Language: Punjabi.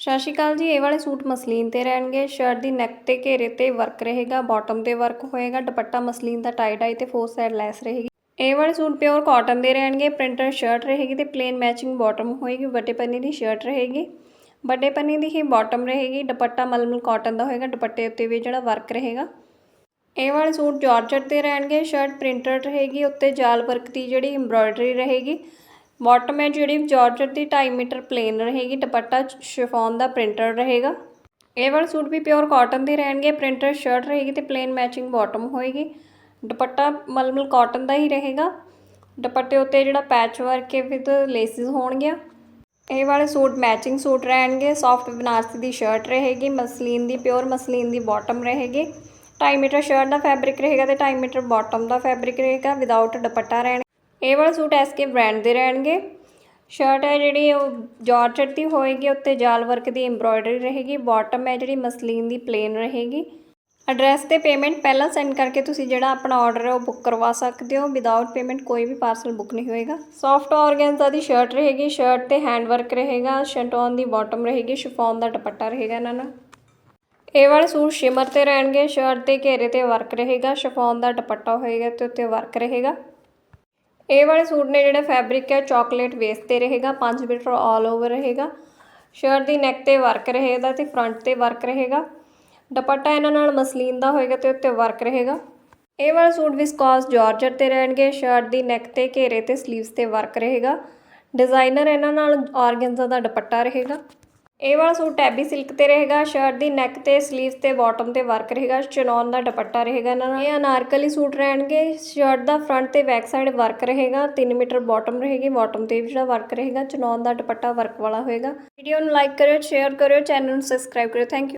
ਸਤਿ ਸ਼੍ਰੀ ਅਕਾਲ ਜੀ, ਇਹ ਵਾਲੇ ਸੂਟ ਮਸਲੀਨ ਤੇ ਰਹਿਣਗੇ। ਸ਼ਰਟ ਦੀ ਨੈਕ ਤੇ ਘੇਰੇ ਤੇ ਵਰਕ ਰਹੇਗਾ ਬਾਟਮ ਤੇ ਵਰਕ ਹੋਏਗਾ, ਦੁਪੱਟਾ ਮਸਲੀਨ ਦਾ ਟਾਈ ਡਾਈ ਤੇ ਫੋਰ ਸਾਈਡ ਲੈਸ ਰਹੇਗੀ। ਇਹ ਵਾਲੇ ਸੂਟ ਪਿਓਰ ਕਾਟਨ ਦੇ ਰਹਿਣਗੇ ਪ੍ਰਿੰਟਡ ਸ਼ਰਟ ਰਹੇਗੀ ਤੇ ਪਲੇਨ ਮੈਚਿੰਗ ਬਾਟਮ ਹੋਏਗੀ, ਵੱਡੇ ਪੰਨੇ ਦੀ ਸ਼ਰਟ ਰਹੇਗੀ। ਵੱਡੇ ਪੰਨੇ ਦੀ ਹੀ ਬਾਟਮ ਰਹੇਗੀ, ਦੁਪੱਟਾ ਮਲਮਲ ਕਾਟਨ ਦਾ ਹੋਏਗਾ, ਦੁਪੱਟੇ ਉੱਤੇ ਵੀ ਜਿਹੜਾ ਵਰਕ ਰਹੇਗਾ। ਇਹ ਵਾਲੇ ਸੂਟ ਜਾਰਜਟ ਤੇ ਰਹਿਣਗੇ ਸ਼ਰਟ ਪ੍ਰਿੰਟਡ ਰਹੇਗੀ, ਉੱਤੇ ਜਾਲ ਵਰਕ ਦੀ ਜਿਹੜੀ ਐਮਬ੍ਰੋਇਡਰੀ ਰਹੇਗੀ। ਬਾਟਮ ਹੈ ਜਿਹੜੀ ਜਾਰਜਟ ਦੀ 2.5 ਮੀਟਰ ਪਲੇਨ ਰਹੇਗੀ, ਦੁਪੱਟਾ ਸ਼ਿਫੋਨ ਦਾ ਪ੍ਰਿੰਟਡ ਰਹੇਗਾ। ਇਹ ਵਾਲੇ ਸੂਟ ਵੀ ਪਿਓਰ ਕਾਟਨ ਦੇ ਰਹਿਣਗੇ ਪ੍ਰਿੰਟਡ ਸ਼ਰਟ ਰਹੇਗੀ ਤੇ ਪਲੇਨ ਮੈਚਿੰਗ ਬਾਟਮ ਹੋਏਗੀ। ਦੁਪੱਟਾ ਮਲਮਲ ਕਾਟਨ ਦਾ ਹੀ ਰਹੇਗਾ। ਦੁਪੱਟੇ ਉੱਤੇ ਜਿਹੜਾ ਪੈਚ ਵਰਕ ਹੈ ਵਿਦ ਲੇਸਿਸ ਹੋਣਗੀਆਂ। ਇਹ ਵਾਲੇ ਸੂਟ ਮੈਚਿੰਗ ਸੂਟ ਰਹਿਣਗੇ ਸੌਫਟ ਬਨਾਰਸੀ ਦੀ ਸ਼ਰਟ ਰਹੇਗੀ, ਮਸਲੀਨ ਦੀ ਪਿਓਰ ਮਸਲੀਨ ਦੀ ਬਾਟਮ ਰਹੇਗੀ। 2.5 ਮੀਟਰ ਸ਼ਰਟ ਦਾ ਫੈਬਰਿਕ ਰਹੇਗਾ ਤੇ 2.5 ਮੀਟਰ ਬਾਟਮ ਦਾ ਫੈਬਰਿਕ ਰਹੇਗਾ ਵਿਦਆਊਟ ਦੁਪੱਟਾ ਰਹਿਣ ਇਹ ਵਾਲਾ ਸੂਟ ਐਸਕੇ ਬ੍ਰਾਂਡ ਦੇ ਰਹਿਣਗੇ। ਸ਼ਰਟ ਹੈ ਜਿਹੜੀ ਉਹ ਜਾਰਜਟ ਦੀ ਹੋਏਗੀ, ਉੱਤੇ ਜਾਲ ਵਰਕ ਦੀ ਐਮਬ੍ਰੋਇਡਰੀ ਰਹੇਗੀ ਬਾਟਮ ਹੈ ਜਿਹੜੀ ਮਸਲੀਨ ਦੀ ਪਲੇਨ ਰਹੇਗੀ। ਐਡਰੈਸ ਤੇ ਪੇਮੈਂਟ ਪਹਿਲਾਂ ਸੈਂਡ ਕਰਕੇ ਤੁਸੀਂ ਜਿਹੜਾ ਆਪਣਾ ਆਰਡਰ ਹੈ ਉਹ ਬੁੱਕ ਕਰਵਾ ਸਕਦੇ ਹੋ। ਵਿਦਆਊਟ ਪੇਮੈਂਟ ਕੋਈ ਵੀ ਪਾਰਸਲ ਬੁੱਕ ਨਹੀਂ ਹੋਏਗਾ। ਸੌਫਟ ਆਰਗੈਂਜ਼ਾ ਦੀ ਸ਼ਰਟ ਰਹੇਗੀ ਸ਼ਰਟ ਤੇ ਹੈਂਡ ਵਰਕ ਰਹੇਗਾ ਸ਼ੰਟੋਨ ਦੀ ਬਾਟਮ ਰਹੇਗੀ ਸ਼ਿਫੋਨ ਦਾ ਦੁਪੱਟਾ ਰਹੇਗਾ ਇਹਨਾਂ ਨਾਲ। ਇਹ ਵਾਲੇ ਸੂਟ ਸ਼ਿਮਰ ਤੇ ਰਹਿਣਗੇ ਸ਼ਰਟ ਦੇ ਘੇਰੇ ਤੇ ਵਰਕ ਰਹੇਗਾ ਸ਼ਿਫੋਨ ਦਾ ਦੁਪੱਟਾ ਹੋਏਗਾ ਤੇ ਉੱਤੇ ਵਰਕ ਰਹੇਗਾ। ਇਹ ਵਾਲੇ ਸੂਟ ਨੇ ਜਿਹੜਾ ਫੈਬਰਿਕ ਹੈ ਚਾਕਲੇਟ ਵੇਸ ਤੇ ਰਹੇਗਾ 5 ਮੀਟਰ ਆਲ ਓਵਰ ਰਹੇਗਾ। ਸ਼ਰਟ ਦੀ ਨੈਕ ਤੇ ਵਰਕ ਰਹੇਗਾ ਤੇ ਫਰੰਟ ਤੇ ਵਰਕ ਰਹੇਗਾ। ਦੁਪੱਟਾ ਇਹਨਾਂ ਨਾਲ ਮਸਲੀਨ ਦਾ ਹੋਏਗਾ ਤੇ ਉੱਤੇ ਵਰਕ ਰਹੇਗਾ। ਇਹ ਵਾਲਾ ਸੂਟ ਵਿਸਕੋਸ ਜਾਰਜਟ ਤੇ ਰਹਿਣਗੇ ਸ਼ਰਟ ਦੀ ਨੈਕ ਤੇ, ਘੇਰੇ ਤੇ ਸਲੀਵਸ ਤੇ ਵਰਕ ਰਹੇਗਾ। ਡਿਜ਼ਾਈਨਰ ਇਹਨਾਂ ਨਾਲ ਆਰਗੈਂਜ਼ਾ ਦਾ ਦੁਪੱਟਾ ਰਹੇਗਾ। ਇਹ ਵਾਲਾ ਸੂਟ ਟੈਬੀ ਸਿਲਕ ਤੇ ਰਹੇਗਾ ਸ਼ਰਟ ਦੀ ਨੈਕ ਤੇ ਸਲੀਵਸ ਤੇ ਬਾਟਮ ਤੇ ਵਰਕ ਰਹੇਗਾ ਚਨੌਨ ਦਾ ਦੁਪੱਟਾ ਰਹੇਗਾ ਇਹਨਾਂ ਨਾਲ। ਇਹ ਅਨਾਰਕਲੀ ਸੂਟ ਰਹਿਣਗੇ ਸ਼ਰਟ ਦਾ ਫਰੰਟ ਤੇ ਬੈਕ ਸਾਈਡ ਵਰਕ ਰਹੇਗਾ 3 ਮੀਟਰ ਬਾਟਮ ਰਹੇਗੀ ਬਾਟਮ ਤੇ ਵੀ ਜਿਹੜਾ ਵਰਕ ਰਹੇਗਾ ਚਨੌਨ ਦਾ ਦੁਪੱਟਾ ਵਰਕ ਵਾਲਾ ਹੋਏਗਾ। ਵੀਡੀਓ ਨੂੰ ਲਾਈਕ ਕਰਿਓ ਸ਼ੇਅਰ ਕਰਿਓ ਚੈਨਲ ਨੂੰ ਸਬਸਕ੍ਰਾਈਬ ਕਰਿਓ ਥੈਂਕ ਯੂ